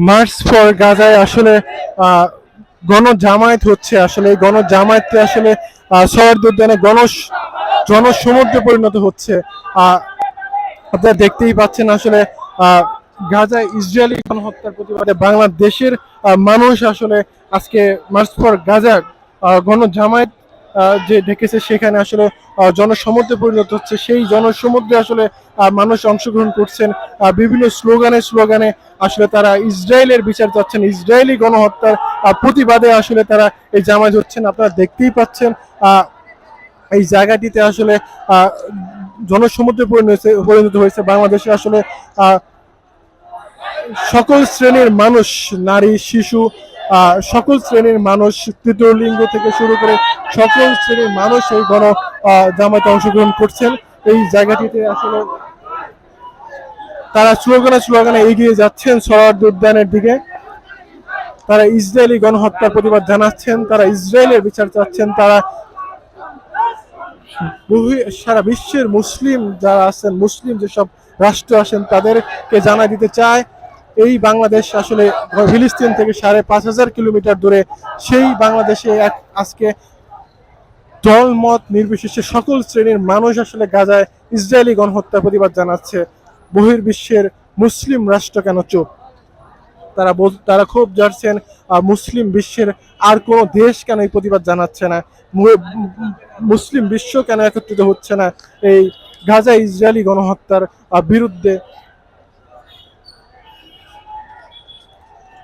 March for গাজায় আসলে গণ গণজামায়াত হচ্ছে আসলে এই গণজামায়াতকে আসলে আহ, সৌহার্দ্য উদ্যানে গণ জনসমুদ্রে পরিণত হচ্ছে। আপনারা দেখতেই পাচ্ছেন আসলে গাজায় ইসরায়েলি গণহত্যার প্রতিবাদে বাংলাদেশের মানুষ আসলে আজকে মার্চ ফর গাজা গণ গণজামায়াত আহ, যে ঢেকেছে সেখানে আসলে জনসমুদ্রে পরিণত হচ্ছে। সেই জনসমুদ্রে আসলে মানুষ অংশগ্রহণ করছেন। বিভিন্ন স্লোগানে স্লোগানে আসলে তারা ইসরায়েলের বিচার চাচ্ছেন। ইসরায়েলি গণহত্যার প্রতিবাদে আসলে তারা এই জামায়াত হচ্ছেন। আপনারা দেখতেই পাচ্ছেন এই জায়গাটিতে আসলে জনসমুদ্রে পরিণত পরিণত হয়েছে। বাংলাদেশে আসলে সকল শ্রেণির মানুষ, নারী, শিশু সকল শ্রেণির মানুষ তৃতীয় লিঙ্গ থেকে শুরু করে সকল শ্রেণির মানুষ এই গণ আহ, জামায়াতে অংশগ্রহণ করছেন। এই জায়গাটিতে আসলে তারা স্লোগানে স্লোগানে এগিয়ে যাচ্ছেন সরার্দ উদ্যানের দিকে। তারা ইসরায়েলি গণহত্যার প্রতিবাদ জানাচ্ছেন তারা ইসরায়েলের বিচার চাচ্ছেন তারা সারা বিশ্বের মুসলিম যারা আছেন মুসলিম যেসব রাষ্ট্র আছেন তাদেরকে জানা দিতে চায়। এই বাংলাদেশ আসলে ফিলিস্তিন থেকে সাড়ে পাঁচ হাজার কিলোমিটার দূরে, সেই বাংলাদেশে এক আজকে দল মত নির্বিশেষে সকল শ্রেণির মানুষ আসলে গাজায় ইসরায়েলি গণহত্যার প্রতিবাদ জানাচ্ছে। বহির্বিশ্বের মুসলিম রাষ্ট্র কেন চুপ? তারা তারা খুব জানছেন মুসলিম বিশ্বের আর কোনো দেশ কেন এই প্রতিবাদ জানাচ্ছে না? মুসলিম বিশ্ব কেন একত্রিত হচ্ছে না? এই গাজা ইসরায়েলি গণহত্যার বিরুদ্ধে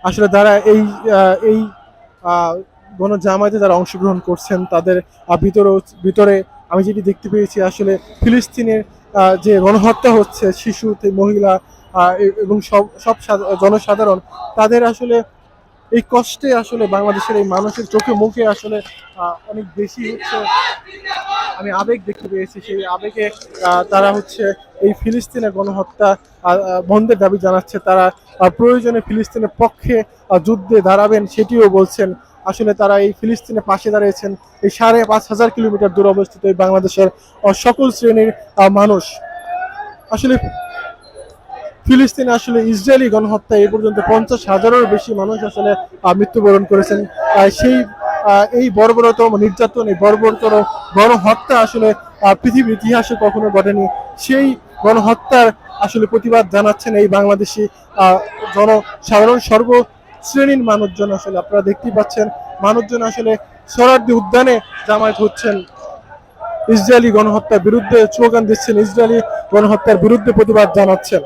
আসলে তারা এই এই গণ গণজামায়াতে যারা অংশগ্রহণ করছেন, তাদের ভিতরে ভিতরে আমি যেটি দেখতে পেয়েছি আসলে ফিলিস্তিনের যে গণহত্যা হচ্ছে শিশু মহিলা এবং সব সব সাধা- জনসাধারণ, তাদের আসলে এই কষ্টে আসলে বাংলাদেশের এই মানুষের চোখে মুখে আসলে অনেক বেশি হচ্ছে। আমি আবেগ দেখতে পেয়েছি, সেই আবেগে তারা হচ্ছে এই ফিলিস্তিনের গণহত্যা বন্ধের দাবি জানাচ্ছে। তারা প্রয়োজনে ফিলিস্তিনের পক্ষে যুদ্ধে দাঁড়াবেন সেটিও বলছেন। আসলে তারা এই ফিলিস্তিনের পাশে দাঁড়িয়েছেন। এই সাড়ে পাঁচ হাজার কিলোমিটার দূরে অবস্থিত এই বাংলাদেশের সকল শ্রেণির মানুষ। আসলে ফিলিস্তিনে আসলে ইসরায়েলি গণহত্যা এই পর্যন্ত পঞ্চাশ হাজারেরও বেশি মানুষ আসলে মৃত্যুবরণ করেছেন। সেই এই বর্বরতম নির্যাতন, এই বর্বরতর গণহত্যা আসলে পৃথিবীর ইতিহাসে কখনো ঘটেনি। সেই গণহত্যার আসলে প্রতিবাদ জানাচ্ছেন এই বাংলাদেশি জনসাধারণ। সর্ব শ্রেণির মানুষজন আসলে আপনারা দেখতেই পাচ্ছেন, মানুষজন আসলে সরার্দি উদ্যানে জামায়াত হচ্ছেন। ইসরায়েলি গণহত্যার বিরুদ্ধে স্লোগান দিচ্ছেন, ইসরায়েলি গণহত্যার বিরুদ্ধে প্রতিবাদ জানাচ্ছেন।